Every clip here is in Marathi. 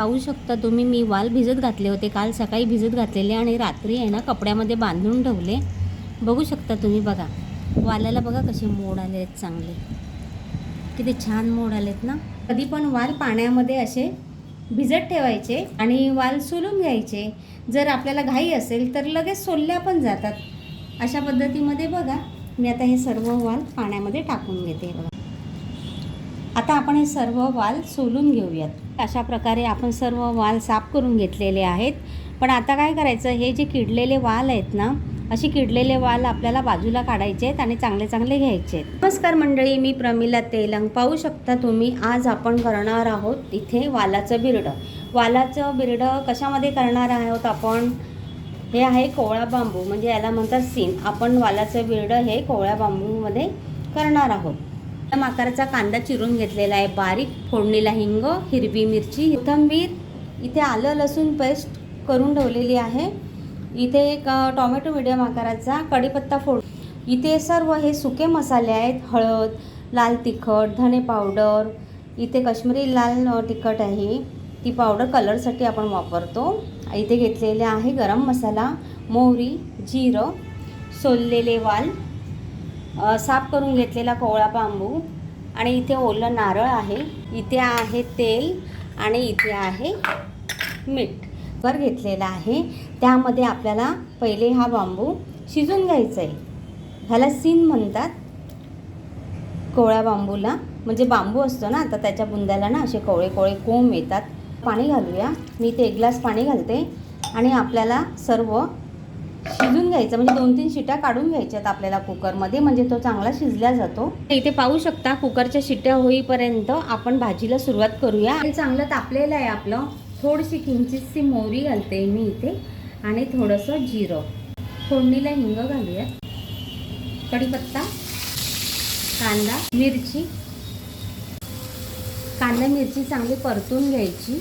पाहू शकता तुम्ही मी वाल भिजत घातले होते काल सकाळी भिजत घातलेले आणि रात्री आहे ना कपड्यामध्ये बांधून ठेवले. बघू शकता तुम्ही बघा वालाला बघा कसे मोड आले आहेत चांगले. किती छान मोड आलेत ना. कधी पण वाल पाण्यामध्ये असे भिजत ठेवायचे आणि वाल सोलून घ्यायचे. जर आपल्याला घाई असेल तर लगेच सोलल्या पण जातात. अशा पद्धतीमध्ये बघा मी आता हे सर्व वाल पाण्यामध्ये टाकून घेते बघा. आता आपण हे सर्व वाल सोलून घेऊयात. अशा प्रकारे आपण सर्व वाल साफ करून घेतलेले आहेत. पण आता काय करायचं हे जे किडलेले वाल आहेत ना असे किडलेले वाल आपल्याला बाजूला काढायचे आहेत आणि चांगले चांगले घ्यायचे आहेत. नमस्कार मंडळी मी प्रमिला तेलंग. पाहू शकता तुम्ही आज आपण करणार आहोत इथे वालाचं बिरडं. वालाचं बिरडं कशामध्ये करणार आहोत आपण? हे आहे कोवळा बांबू म्हणजे याला म्हणतात सीन. आपण वालाचं बिरडं हे कोवळ्या बांबूमध्ये करणार आहोत. आकाराचा कांदा चिरून घेतलेला आहे. बारीक फोडणीला हिंग हिरवी मिरची कोथंबीर. इथे आलं लसूण पेस्ट करून ठेवलेली आहे. इथे एक टोमॅटो मिडियम आकाराचा कढीपत्ता फोड इथे सर्व हे सुके मसाले आहेत. हळद लाल तिखट धने पावडर. इथे काश्मीरी लाल तिखट आहे. ती पावडर कलरसाठी आपण वापरतो. इथे घेतलेले आहे गरम मसाला मोहरी जिरं सोललेले वाल. साफ करून घेतलेला कोवळा बांबू आणि इथे ओलं नारळ आहे. इथे आहे तेल आणि इथे आहे मीठ. वर घेतलेला आहे. त्यामध्ये आपल्याला पहिले हा बांबू शिजून घ्यायचा आहे ह्याला सीन म्हणतात. कोवळ्या बांबूला. म्हणजे बांबू असतो ना तर त्याच्या बुंद्याला ना असे कोवळे कोवळे कोंब येतात. पाणी घालूया. मी इथे एक ग्लास पाणी घालते. आणि आपल्याला सर्व शिजून घ्यायचं म्हणजे दोन तीन शिट्या काढून घ्यायच्यात आपल्याला कुकरमध्ये म्हणजे तो चांगला शिजला जातो. इथे पाहू शकता कुकरच्या शिट्या होईपर्यंत आपण भाजीला सुरुवात करूया. हे चांगलं तापलेलं आहे आपलं. थोडीशी किंचितशी मोहरी घालते मी इथे आणि थोडंसं जिरं. फोडणीला हिंग घालूया कढीपत्ता कांदा मिरची. कांदा मिरची चांगली परतून घ्यायची.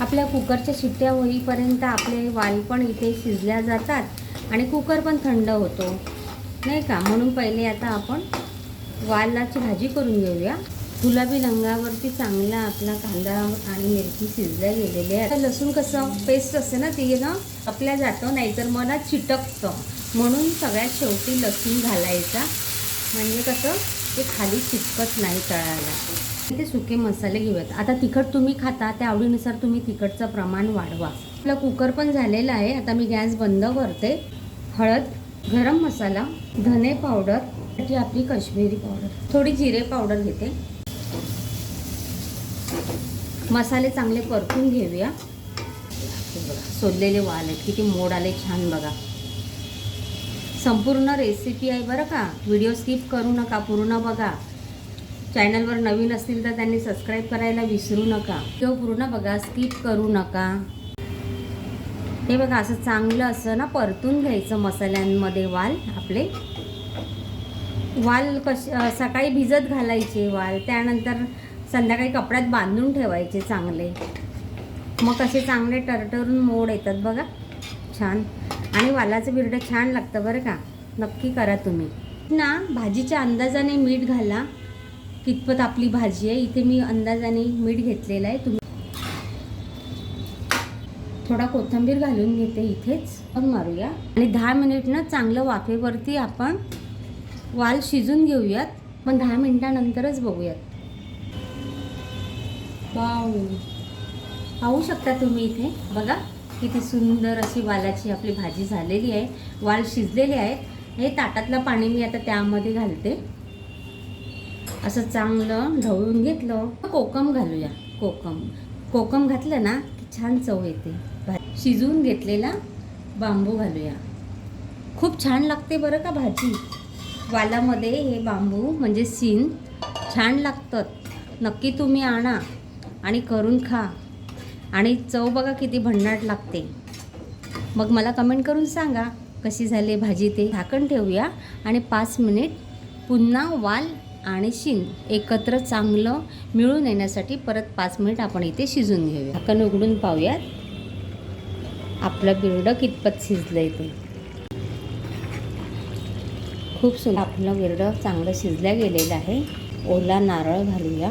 आपल्या कुकरच्या शिट्ट्या होईपर्यंत आपले वाल पण इथे शिजल्या जातात आणि कुकर पण थंड होतो. नाही का? म्हणून पहिले आता आपण वालाची भाजी करून घेऊया. गुलाबी रंगावरती चांगला आपला कांदा आणि मिरची शिजल्या गेलेली आहे आता लसूण कसं पेस्ट असते ना ते ना आपल्या जातं नाहीतर मला चिटकतं. म्हणून सगळ्यात शेवटी लसूण घालायचा. म्हणजे कसं? ते खाली चिटकत नाही तळायला. ते सुके मसाले घेऊयात. आता तिखट तुम्ही खाता त्या आवडीनुसार तुम्ही तिखटचं प्रमाण वाढवा. आपला कुकर पण झालेला आहे. आता मी गॅस बंद करते. हळद गरम मसाला धने पावडर आपली काश्मीरी पावडर. थोडी जिरे पावडर घेते. मसाले चांगले परतून घेऊया. हे सोललेले वाल आहेत. किती मोड आले छान बघा. संपूर्ण रेसिपी आहे बरं का? व्हिडिओ स्किप करू नका पूर्ण बघा. चॅनलवर नवीन असतील तर त्यांनी सबस्क्राईब करायला विसरू नका. व्हिडिओ पूर्ण बघा स्किप करू नका. हे बघा असं चांगलं असं ना परतून घ्यायचं मसाल्यांमध्ये वाल आपले. वाल कश सकाळी भिजत घालायचे वाल त्यानंतर संध्याकाळी कपड्यात बांधून ठेवायचे चांगले. मग कसे चांगले टरटरून मोड येतात बघा. छान. आणि वालाचं बिरडं छान लागतं बरं का. नक्की करा तुम्ही. ना भाजीच्या अंदाजाने मीठ घाला. कितपत आपली भाजी आहे. इथे मी अंदाजाने मीठ घेतलेलं आहे. तुम्ही थोडा कोथिंबीर घालून घेते इथेच. पण मारूया. आणि दहा मिनिट ना चांगलं वाफेवरती आपण वाल शिजून घेऊयात. पण दहा मिनिटानंतरच बघूयात. वाव. पाहू शकता तुम्ही इथे. बघा किती सुंदर अशी वालाची आपली भाजी झालेली आहे. वाल शिजलेले आहेत. हे ताटातलं पाणी मी आता त्यामध्ये घालते. असं चांगलं ढवळून घेतलं. कोकम घालूया. कोकम. कोकम घातलं ना की छान चव येते. भा- शिजवून घेतलेला बांबू घालूया. खूप छान लागते बरं का भाजी. वालामध्ये हे बांबू म्हणजे सीन छान लागतात. नक्की तुम्ही आणा आणि करून खा. आणि चव बघा किती भन्नाट लागते. मग मला कमेंट करून सांगा कशी झाली भाजी ते. झाकण ठेवूया आणि पाच मिनिट पुन्हा वाल आणि शिंग एकत्र चांगलं मिळून येण्यासाठी परत पाच मिनिट आपण इथे शिजून घेऊया. आपण उघडून पाहूयात. आपलं बिरडं कितपत शिजलं इथे खूप सुंदर आपलं बिरडं चांगलं शिजल्या गेलेलं आहे. ओला नारळ घालूया.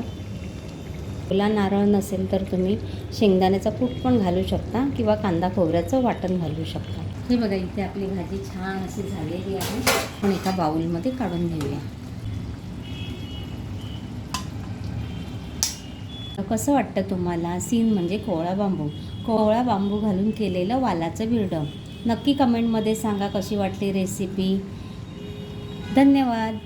ओला नारळ नसेल तर तुम्ही शेंगदाण्याचा कूट पण घालू शकता किंवा कांदा खोबऱ्याचं वाटण घालू शकता. हे बघा इथे आपली भाजी छान अशी झालेली आहे. पण एका बाउलमध्ये काढून घेऊया. कसं वाटतं तुम्हाला? सीन म्हणजे कोवळा बांबू. कोवळा बांबू घालून केलेलं वालाचं बिरडं नक्की कमेंटमध्ये सांगा कशी वाटली रेसिपी धन्यवाद.